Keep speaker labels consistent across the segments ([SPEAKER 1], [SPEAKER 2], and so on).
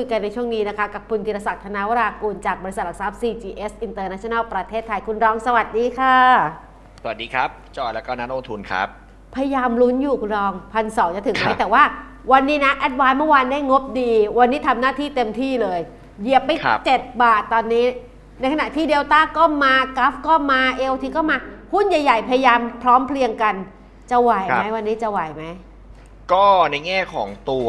[SPEAKER 1] คุยกันในช่วงนี้นะคะ กับคุณธีรศักดิ์ธนาวรากูลจากบริษัทหลักทรัพย์ CGS International ประเทศไทยคุณรองสวัสดีค่ะ
[SPEAKER 2] สวัสดีครับ จอยแล้วก็นักลงทุนครับ
[SPEAKER 1] พยายามลุ้นอยู่คุณรองพันสจะถึงไห
[SPEAKER 2] ค
[SPEAKER 1] ม
[SPEAKER 2] รับ
[SPEAKER 1] แต่ว่าวันนี้นะแอดวานเมื่อวานได้งบดี วันนี้ทำหน้าที่เต็มที่เลยเหยียบไป
[SPEAKER 2] ครับ
[SPEAKER 1] 7บาทตอนนี้ ในขณะที่เดลต้าก็มากราฟก็มาเอลทีก็มาหุ้นใหญ่ ๆ พยายามพร้อมเพรียงกัน จะไหวไหมวันนี้จะไหวไหม
[SPEAKER 2] ก็ในแง่ของตัว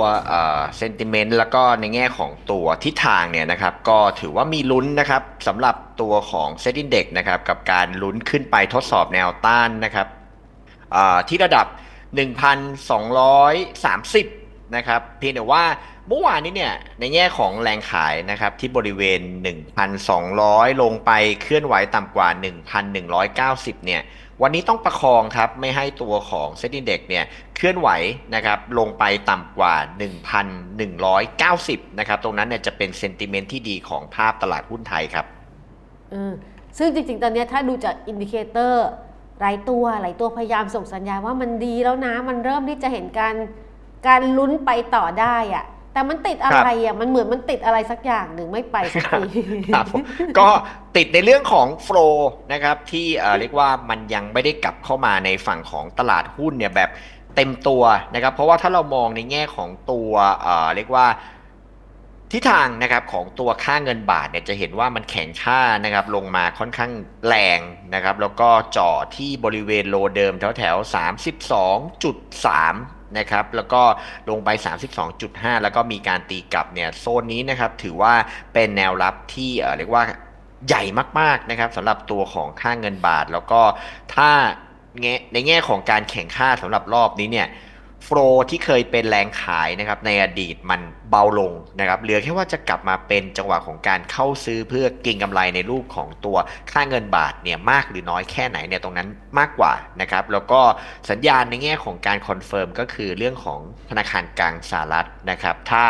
[SPEAKER 2] เซนติเมนต์แล้วก็ในแง่ของตัวทิศทางเนี่ยนะครับก็ถือว่ามีลุ้นนะครับสำหรับตัวของเซตอินเด็กนะครับกับการลุ้นขึ้นไปทดสอบแนวต้านนะครับที่ระดับ 1,230 นะครับเพียงแต่ว่า เมื่อวานนี้เนี่ยในแง่ของแรงขายนะครับที่บริเวณ 1,200 ลงไปเคลื่อนไหวต่ำกว่า 1,190 เนี่ยวันนี้ต้องประคองครับไม่ให้ตัวของเซ็นดินเด็กเนี่ยเคลื่อนไหวนะครับลงไปต่ำกว่า 1,190 นะครับตรงนั้นเนี่ยจะเป็นเซนติเมนต์ที่ดีของภาพตลาดหุ้นไทยครับ
[SPEAKER 1] เออซึ่งจริงๆ ตอนนี้ถ้าดูจากอินดิเคเตอร์รายตัวหลายตัวพยายามส่งสัญญาณว่ามันดีแล้วนะ มันเริ่มที่จะเห็นการการลุ้นไปต่อได้อะ แต่มันติดอะไรอะมันเหมือนมันติดอะไรสักอย่างหนึ่งไม่ไปสักที
[SPEAKER 2] ครับผมก็ติดในเรื่องของโฟลนะครับที่เอ่อเรียกว่ามันยังไม่ได้กลับเข้ามาในฝั่งของตลาดหุ้นเนี่ยแบบเต็มตัวนะครับเพราะว่าถ้าเรามองในแง่ของตัวเอ่อเรียกว่าทิศทางนะครับของตัวค่าเงินบาทเนี่ยจะเห็นว่ามันแข็งค่านะครับลงมาค่อนข้างแรงนะครับแล้วก็เจาะที่บริเวณโลเดิมแถวแถวๆ32.3 นะครับแล้วก็ลงไป 32.5 แล้วก็มีการตีกลับเนี่ยโซนนี้นะครับถือว่าเป็นแนวรับที่เเรียกว่าใหญ่มากๆนะครับสำหรับตัวของค่าเงินบาท แล้วก็ถ้าในแง่ของการแข่งค่าสำหรับรอบนี้เนี่ย โฟลที่เคยเป็นแรงขายนะครับในอดีตมันเบาลงนะครับเหลือแค่ว่าจะกลับมาเป็นจังหวะของการเข้าซื้อเพื่อก็งกำไรในรูปของตัวค่าเงินบาทเนี่ยมากหรือน้อยแค่ไหนเนี่ยตรงนั้นมากกว่านะครับแล้วก็สัญญาณในแง่ของการคอนเฟิร์มก็คือเรื่องของธนาคารกลางสหรัฐนะครับถ้า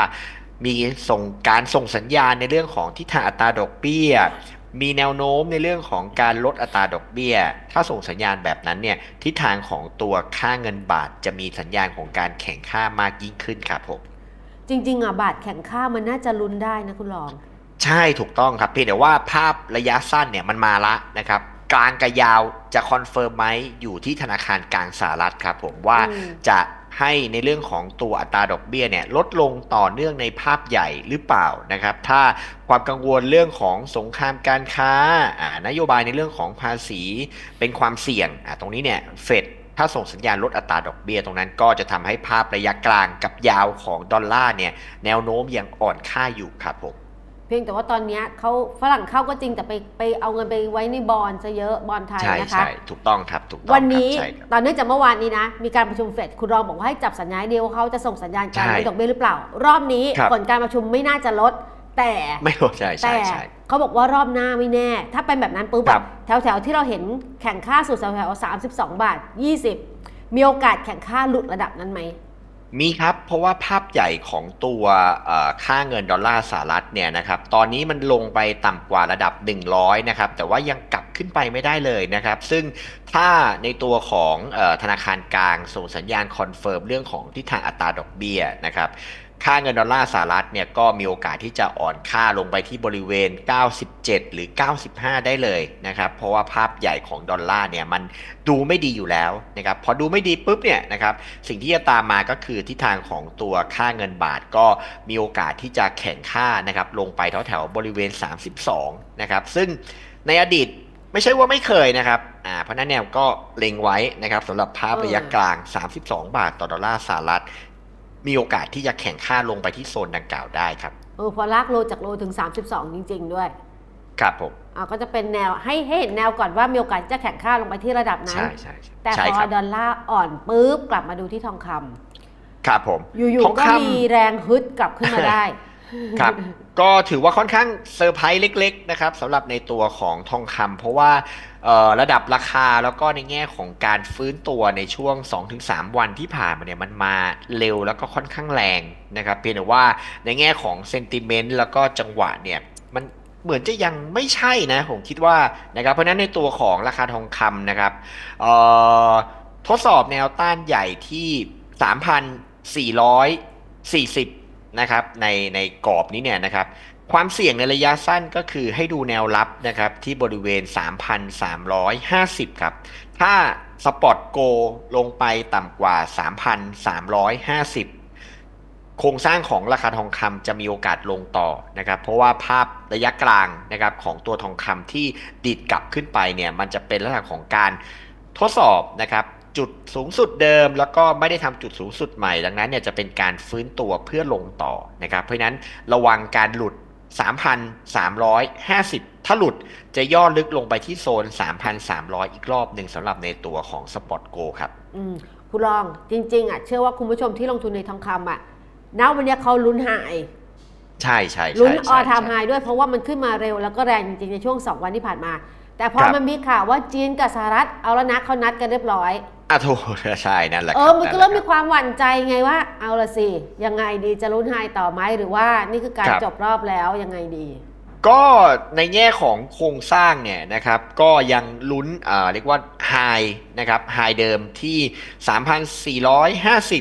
[SPEAKER 2] มีส่งการส่งสัญญาณในเรื่องของทิศทางอัตราดอกเบี้ย มีแนวโน้มในเรื่องของการลดอัตราดอกเบี้ย ถ้าส่งสัญญาณแบบนั้นเนี่ยทิศทางของตัวค่าเงินบาทจะมีสัญญาณของการแข่งค่ามากยิ่งขึ้นครับผม
[SPEAKER 1] จริงๆอะบาทแข่งค่ามันน่าจะลุ้นได้นะคุณรอง
[SPEAKER 2] ใช่ถูกต้องครับเพียงแต่ว่าภาพระยะสั้นเนี่ยมันมาละนะครับกลางกับยาวจะคอนเฟิร์มไหมอยู่ที่ธนาคารกลางสหรัฐครับผมว่า
[SPEAKER 1] อืม
[SPEAKER 2] จะ ให้ในเรื่องของตัวอัตราดอกเบี้ยเนี่ยลดลงต่อเนื่องในภาพใหญ่หรือเปล่านะครับ ถ้าความกังวลเรื่องของสงครามการค้าานโยบายในเรื่องของภาษีเป็นความเสี่ยงตรงนี้เนี่ยเฟดถ้าส่งสัญญาณลดอัตราดอกเบี้ยตรงนั้นก็จะทำให้ภาพระยะกลางกับยาวของดอลลาร์เนี่ยแนวโน้มยังอ่อนค่าอยู่ครับผม
[SPEAKER 1] พียงแต่ว่าตอนเนี้ยเขาฝรั่งเข้าก็จริงแต่ไปไปเอาเงินไปไว้ในบอลซะเยอะบอลไทย
[SPEAKER 2] ใช่
[SPEAKER 1] นะคะ
[SPEAKER 2] ใช่ถูกต้องครับถูกต้อง
[SPEAKER 1] วันนี้
[SPEAKER 2] ครับใช่ครับ
[SPEAKER 1] ตอนเนื่องจากเมื่อวานนี้นะ มีการประชุมเฟดคุณรองบอกว่าให้จับสัญญาณเดียวว่าเขาจะส่งสัญญาณการ
[SPEAKER 2] ใช่
[SPEAKER 1] ลดดอกเบี้ยหรือเปล่า รอบนี้
[SPEAKER 2] ครับ
[SPEAKER 1] ผลการประชุมไม่น่าจะลด แต่
[SPEAKER 2] ไม่รู้ใช่ใช่
[SPEAKER 1] แต่
[SPEAKER 2] ใช่
[SPEAKER 1] เขาบอกว่ารอบหน้าไม่แน่ ถ้าเป็นแบบนั้นปุ๊บ
[SPEAKER 2] ครั
[SPEAKER 1] อะ
[SPEAKER 2] บ
[SPEAKER 1] แถวแถวๆที่เราเห็นแข่งค่าสู่แถวแถวสามสิบสองบาทยี่สิบมีโอกาสแข่งค่าหลุดระดับนั้นไหม
[SPEAKER 2] มีครับ เพราะว่าภาพใหญ่ของตัวค่าเงินดอลลาร์สหรัฐเนี่ยนะครับ ตอนนี้มันลงไปต่ำกว่าระดับ 100 นะครับ แต่ว่ายังกลับขึ้นไปไม่ได้เลยนะครับ ซึ่งถ้าในตัวของอธนาคารกลางส่งสัญญาณคอนเฟิร์มเรื่องของทิศทางอัตราดอกเบี้ยนะครับ ค่าเงินดอลลาร์สหรัฐเนี่ยก็มีโอกาสที่จะอ่อนค่าลงไปที่บริเวณ 97 หรือ 95 ได้เลยนะครับ เพราะว่าภาพใหญ่ของดอลลาร์เนี่ยมันดูไม่ดีอยู่แล้วนะครับ พอดูไม่ดีปุ๊บเนี่ยนะครับ สิ่งที่จะตามมาก็คือทิศทางของตัวค่าเงินบาทก็มีโอกาสที่จะแข่งค่านะครับลงไปแถวๆบริเวณ 32 นะครับ ซึ่งในอดีตไม่ใช่ว่าไม่เคยนะครับ อ่า เพราะฉะนั้นเนี่ยก็เล็งไว้นะครับสำหรับภาพระยะกลาง 32 บาทต่อดอลลาร์สหรัฐ มีโอกาสที่จะแข่งค่าลงไปที่โซนดังกล่าวได้ครับ
[SPEAKER 1] เออพอลากโลจากโลถึง 32 จริง ๆ ด้วย
[SPEAKER 2] ครับผม
[SPEAKER 1] อ่าก็จะเป็นแนวให้ให้เห็นแนวก่อนว่ามีโอกาสจะแข่งค่าลงไปที่ระดับนั้น
[SPEAKER 2] ใช่ใช่ใช่
[SPEAKER 1] แต่
[SPEAKER 2] ใช่
[SPEAKER 1] พอ
[SPEAKER 2] ครับ
[SPEAKER 1] ดอลลาร์อ่อนปุ๊บกลับมาดูที่ทองคำ
[SPEAKER 2] ครับผม
[SPEAKER 1] อยู่
[SPEAKER 2] ทอง
[SPEAKER 1] ๆก็
[SPEAKER 2] คำ
[SPEAKER 1] มีแรงฮึดกลับขึ้นมาได้
[SPEAKER 2] ครับ ก็ถือว่าค่อนข้างเซอร์ไพรส์เล็ก ๆ นะครับสำหรับในตัวของทองคำเพราะว่าระดับราคาแล้วก็ในแง่ของการฟื้นตัวในช่วง 2-3 วันที่ผ่านมาเนี่ยมันมาเร็วแล้วก็ค่อนข้างแรงนะครับเพียงแต่ว่าในแง่ของเซนติเมนต์แล้วก็จังหวะเนี่ยมันเหมือนจะยังไม่ใช่นะผมคิดว่านะครับเพราะนั้นในตัวของราคาทองคำนะครับทดสอบแนวต้านใหญ่ที่ 3,440 นะครับในในกรอบนี้เนี่ยนะครับความเสี่ยงในระยะสั้นก็คือให้ดูแนวรับนะครับที่บริเวณ 3,350 ครับ ถ้าสปอตโกลงไปต่ำกว่า 3,350 โครงสร้างของราคาทองคำจะมีโอกาสลงต่อนะครับ เพราะว่าภาพระยะกลางนะครับของตัวทองคำที่ดีดกลับขึ้นไปเนี่ยมันจะเป็นลักษณะของการทดสอบนะครับ จุดสูงสุดเดิม แล้วก็ไม่ได้ทำจุดสูงสุดใหม่ ดังนั้นเนี่ยจะเป็นการฟื้นตัวเพื่อลงต่อนะครับ เพราะฉะนั้นระวังการหลุด 3,350 ถ้าหลุดจะย่อลึกลงไปที่โซน 3,300 อีกรอบหนึ่งสำหรับในตัวของสปอตโกครับ
[SPEAKER 1] อืมคุณลองจริง ๆอะเชื่อว่าคุณผู้ชมที่ลงทุนในทองคำอะณวันเนี้ยเขาลุ้นหาย
[SPEAKER 2] ใช่ใช่ใช่
[SPEAKER 1] ลุ้นอ
[SPEAKER 2] ใช่
[SPEAKER 1] อทาม
[SPEAKER 2] ใช่
[SPEAKER 1] ไฮด้วยเพราะว่ามันขึ้นมาเร็วแล้วก็แรงจริง ๆ ในช่วง 2 วันที่ผ่านมา แต่พอ
[SPEAKER 2] ครับ
[SPEAKER 1] มันมีข่าวว่าจีนกับสหรัฐเอาแล้วนะเขานัดกันเรียบร้อย
[SPEAKER 2] อะถูกใช่นั่นแหละค
[SPEAKER 1] เอ
[SPEAKER 2] รั
[SPEAKER 1] อบมันก็เริ่ม
[SPEAKER 2] นั่นแห
[SPEAKER 1] มี
[SPEAKER 2] ละ
[SPEAKER 1] ความหวั่นใจไงว่า เอาละสิ ยังไงดีจะลุ้นไฮต่อไหมหรือว่านี่คือการ
[SPEAKER 2] ครับ
[SPEAKER 1] จบรอบแล้วยังไงดี
[SPEAKER 2] ก็ในแง่ของโครงสร้างเนี่ยนะครับ ก็ยังลุ้นอ่าเรียกว่าไฮนะครับไฮเดิมที่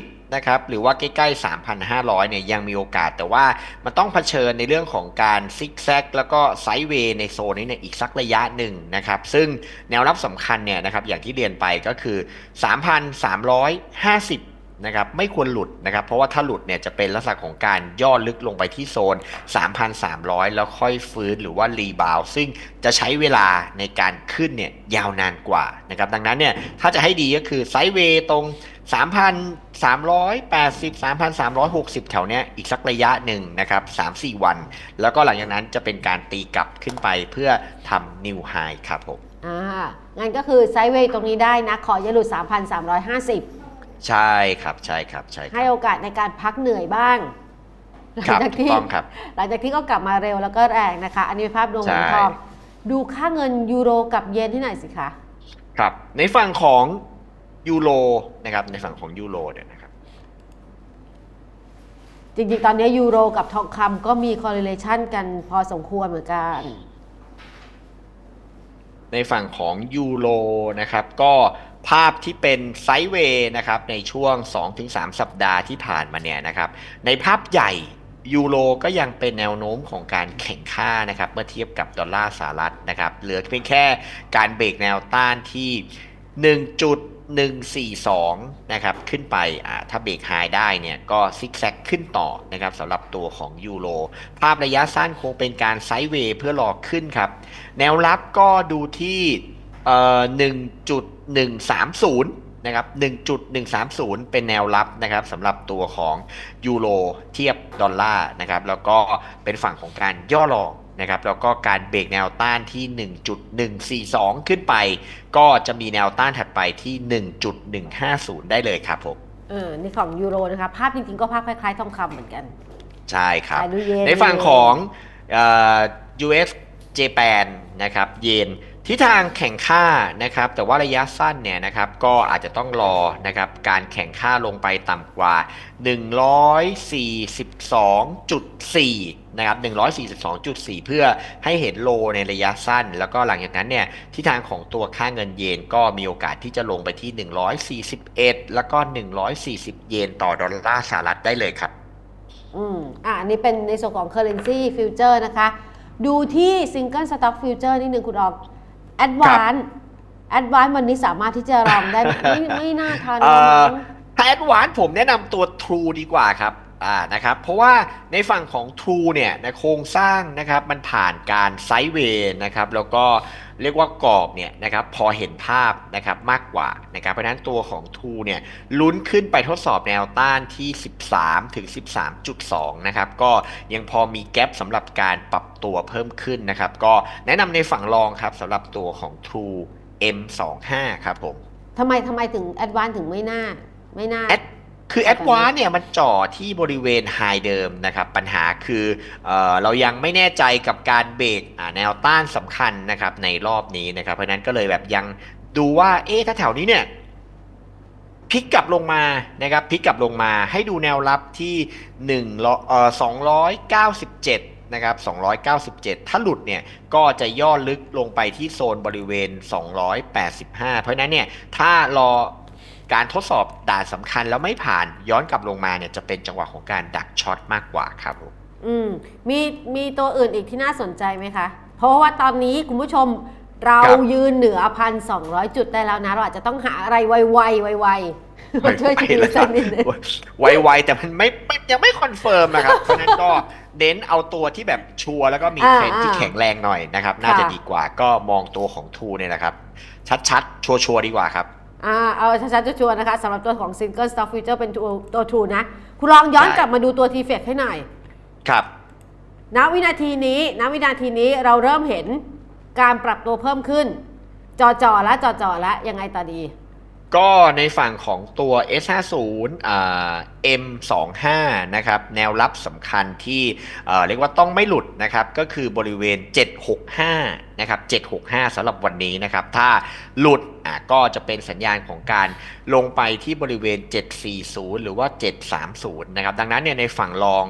[SPEAKER 2] 3,450 นะครับหรือว่าใกล้ๆ 3,500 เนี่ยยังมีโอกาส แต่ว่ามันต้องเผชิญในเรื่องของการซิกแซกแล้วก็ไซด์เวย์ในโซนนี้เนี่ยอีกสักระยะหนึ่งนะครับซึ่งแนวรับสำคัญเนี่ยนะครับอย่างที่เรียนไปก็คือ 3,350นะครับไม่ควรหลุดนะครับเพราะว่าถ้าหลุดเนี่ยจะเป็นลักษณะของการย่อลึกลงไปที่โซน 3,300 แล้วค่อยฟื้นหรือว่ารีบาวซึ่งจะใช้เวลาในการขึ้นเนี่ยยาวนานกว่านะครับดังนั้นเนี่ยถ้าจะให้ดีก็คือไซด์เวย์ตรง 3,380 3,360แถวเนี้ยอีกสักระยะหนึ่งนะครับ3-4วัน แล้วก็หลังจากนั้นจะเป็นการตีกลับขึ้นไปเพื่อทำนิวไฮครับผม
[SPEAKER 1] อ่างั้นก็คือไซด์เวย์ตรงนี้ได้นะ ขออย่าหลุด 3,350
[SPEAKER 2] ใช่ครับใช่ครับใช่ค
[SPEAKER 1] ให้
[SPEAKER 2] รับ
[SPEAKER 1] โอกาสในการพักเหนื่อยบ้างหลั
[SPEAKER 2] ครับ
[SPEAKER 1] จาก
[SPEAKER 2] ถูก
[SPEAKER 1] ที่
[SPEAKER 2] ต้องครับ
[SPEAKER 1] หลังจากที่ก็กลับมาเร็วแล้วก็แรงนะคะ อันนี้เป็นภาพรวมของ
[SPEAKER 2] ใช่
[SPEAKER 1] ทอง ดูค่าเงินยูโรกับเยนที่ไหนอยสิคะ
[SPEAKER 2] ครับในฝั่งของ ยูโรนะครับในฝั่งของยูโรเนี่ยนะครับ
[SPEAKER 1] จริงๆ ตอนนี้ยูโรกับทองคำก็มี correlation กันพอสมควรเหมือนกัน
[SPEAKER 2] ในฝั่งของยูโรนะครับก็ภาพที่เป็นไซด์เวย์นะครับในช่วง 2-3 สัปดาห์ที่ผ่านมาเนี่ยนะครับในภาพใหญ่ยูโรก็ยังเป็นแนวโน้มของการแข่งค่านะครับเมื่อเทียบกับดอลลาร์สหรัฐนะครับเหลือเพียงแค่การเบรกแนวต้านที่ 1.142 นะครับ ขึ้นไปถ้าเบรกไฮได้เนี่ย ก็ซิกแซกขึ้นต่อนะครับสำหรับตัวของยูโรภาพระยะสั้นคงเป็นการไซด์เวย์เพื่อรอขึ้นครับ แนวรับก็ดูที่เอ่อ1.130 นะครับ 1.130 เป็นแนวรับนะครับสำหรับตัวของยูโรเทียบดอลลาร์นะครับ แล้วก็เป็นฝั่งของการย่อลองนะครับแล้วก็การเบรกแนวต้านที่ 1.142 ขึ้นไป ก็จะมีแนวต้านถัดไปที่ 1.150 ได้เลยครับผม
[SPEAKER 1] เออนี่ของยูโรนะคะ ภาพจริงๆ ก็ภาพคล้ายๆ ทองคำเหมือนกัน
[SPEAKER 2] ใช่ครับ
[SPEAKER 1] แต่ดูเยน
[SPEAKER 2] ในฝั่งของเอ่อ US Japan นะครับ เยน ทิศทางแข่งค่านะครับ แต่ว่าระยะสั้นเนี่ยนะครับก็อาจจะต้องรอนะครับการแข่งค่าลงไปต่ำกว่า 142.4 นะครับ 142.4 เพื่อให้เห็นโลในระยะสั้น แล้วก็หลังจากนั้นเนี่ยทิศทางของตัวค่าเงินเยนก็มีโอกาสที่จะลงไปที่ 141 แล้วก็ 140 เยนต่อดอลลาร์สหรัฐได้เลยครับ
[SPEAKER 1] อืมอะอันนี้เป็นในส่วนของ currency future นะคะ ดูที่ single stock future นิดนึงคุณออก advance advance วันนี้สามารถที่จะรองได้ไหมไม่ไม่น่าทัน
[SPEAKER 2] เอ่
[SPEAKER 1] แล้ว
[SPEAKER 2] อ
[SPEAKER 1] มั้ง
[SPEAKER 2] ถ้าแอดวานผมแนะนำตัว True ดีกว่าครับ อ่านะครับเพราะว่าในฝั่งของ True เนี่ยนะโครงสร้างนะครับมันผ่านการไซด์เวย์นะครับแล้วก็เรียกว่ากรอบเนี่ยนะครับพอเห็นภาพนะครับมากกว่านะครับเพราะฉะนั้นตัวของ True เนี่ยลุ้นขึ้นไปทดสอบแนวต้านที่ 13 ถึง 13.2 นะครับก็ยังพอมีแกลบสำหรับการปรับตัวเพิ่มขึ้นนะครับก็แนะนำในฝั่งรองครับสำหรับตัวของ True M25 ครับผม
[SPEAKER 1] ทำไมทำไมถึง advance ถึงไม่น่าไม่น่า
[SPEAKER 2] แอด คือแอดวานเนี่ยมันจ่อที่บริเวณไฮเดิมนะครับ ปัญหาคือเออเรายังไม่แน่ใจกับการเบรกอ่าแนวต้านสำคัญนะครับในรอบนี้นะครับ เพราะฉะนั้นก็เลยแบบยังดูว่าเอ๊ะถ้าแถวนี้เนี่ยพลิกกลับลงมานะครับพลิกกลับลงมาให้ดูแนวรับที่1เอ่อ297นะครับ297 ถ้าหลุดเนี่ยก็จะย่อลึกลงไปที่โซนบริเวณ 285 เพราะฉะนั้นเนี่ยถ้ารอ การทดสอบด่านสำคัญแล้วไม่ผ่านย้อนกลับลงมาเนี่ยจะเป็นจังหวะของการดักช็อตมากกว่าครับผม
[SPEAKER 1] อืมมีมีตัวอื่นอีกที่น่าสนใจไหมคะ เพราะว่าตอนนี้คุณผู้ชมเรา
[SPEAKER 2] ครับ
[SPEAKER 1] ยืนเหนือพันสองจุดได้แล้วนะ เราอาจจะต้องหาอะไรไวๆไวๆมาช่วยทีสักนิดนึง
[SPEAKER 2] ไวๆแต่มันไม่ไม่ยังไม่คอนเฟิร์มนะครับ เพราะฉะนั้นก็เน้นเอาตัวที่แบบชัวร์แล้วก็มี
[SPEAKER 1] อ่า
[SPEAKER 2] เทรนด์ที่
[SPEAKER 1] อ่า
[SPEAKER 2] แข็งแรงหน่อยนะครับ น่าจะ
[SPEAKER 1] ค่ะ
[SPEAKER 2] ดีกว่าก็มองตัวของทูเนี่ยนะครับ ชัดๆ ชัวร์ๆดีกว่าครับ
[SPEAKER 1] อ่าเอาชัดๆชัวร์ๆนะคะสำหรับตัวของ Single Stock Future เป็นตัวตัวทูนะ คุณลองย้อน
[SPEAKER 2] ได้
[SPEAKER 1] กลับมาดูตัว t f e c ให้หน่อย
[SPEAKER 2] ครับ
[SPEAKER 1] ณวินาทีนี้ณวินาทีนี้เราเริ่มเห็นการปรับตัวเพิ่มขึ้น จอจอๆและจอจอๆและยังไงต่อดี
[SPEAKER 2] ก็ในฝั่งของตัว S50 อ่า M25 นะครับแนวรับสำคัญที่เรียกว่าต้องไม่หลุดนะครับก็คือบริเวณ 765 นะครับ 765สำหรับวันนี้นะครับ ถ้าหลุดก็จะเป็นสัญญาณของการลงไปที่บริเวณ 740 หรือว่า 730 นะครับ ดังนั้นเนี่ยในฝั่งรอง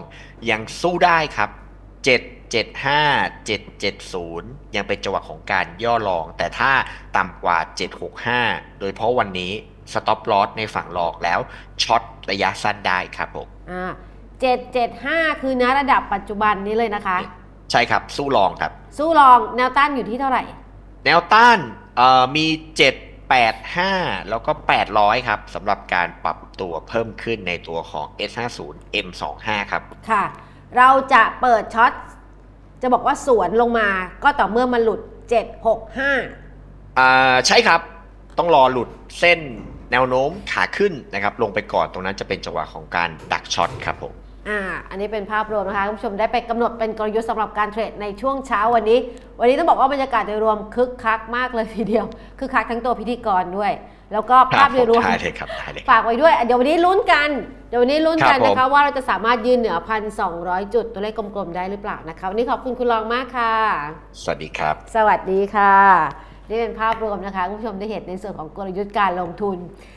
[SPEAKER 2] ยังสู้ได้ครับ 7 770 ยังเป็นจังหวะของการย่อลอง แต่ถ้าต่ำกว่า 765 โดยเฉพาะวันนี้สต็อปลอสในฝั่งลอกแล้วช็อตระยะสั้นได้ครับผม
[SPEAKER 1] อ่า775 คือณระดับปัจจุบันนี้เลยนะคะ
[SPEAKER 2] ใช่ครับสู้ลองครับ
[SPEAKER 1] สู้รองแนวต้านอยู่ที่เท่าไหร่
[SPEAKER 2] แนวต้านเอ่อมี 785 แล้วก็ 800 ครับสำหรับการปรับตัวเพิ่มขึ้นในตัวของ S50 M25 ครับ
[SPEAKER 1] ค่ะ เราจะเปิดช็อต จะบอกว่าสวนลงมาก็ต่อเมื่อมันหลุด 765
[SPEAKER 2] อ่าใช่ครับ ต้องรอหลุดเส้นแนวโน้มขาขึ้นนะครับ ลงไปก่อนตรงนั้นจะเป็นจังหวะของการดักช็อตครับผม
[SPEAKER 1] อ่า อันนี้เป็นภาพรวมนะคะคุณผู้ชมได้ไปกำหนดเป็นกลยุทธ์สำหรับการเทรดในช่วงเช้าวันนี้ วันนี้ต้องบอกว่าบรรยากาศโดยรวมคึกคักมากเลยทีเดียวคึกคักทั้งตัวพิธีกรด้วย แล้วก็ภาพโดยรวม
[SPEAKER 2] ได้เลยครับได้เลยครับ
[SPEAKER 1] ฝากไว้ด้วยเดี๋ยววันนี้ลุ้นกันเดี๋ยววันนี้ลุ้นกัน
[SPEAKER 2] ครับผม
[SPEAKER 1] นะคะว่าเราจะสามารถยืนเหนือพันสองจุดตัวเลขกลมๆได้หรือเปล่านะคะวันนี้ขอบคุณคุณรองมากค่ะ
[SPEAKER 2] สวัสดีครับ
[SPEAKER 1] สวัสดีค่ะนี่เป็นภาพรวมนะคะคุณผู้ชมได้เห็นในส่วนของกลยุทธ์การลงทุน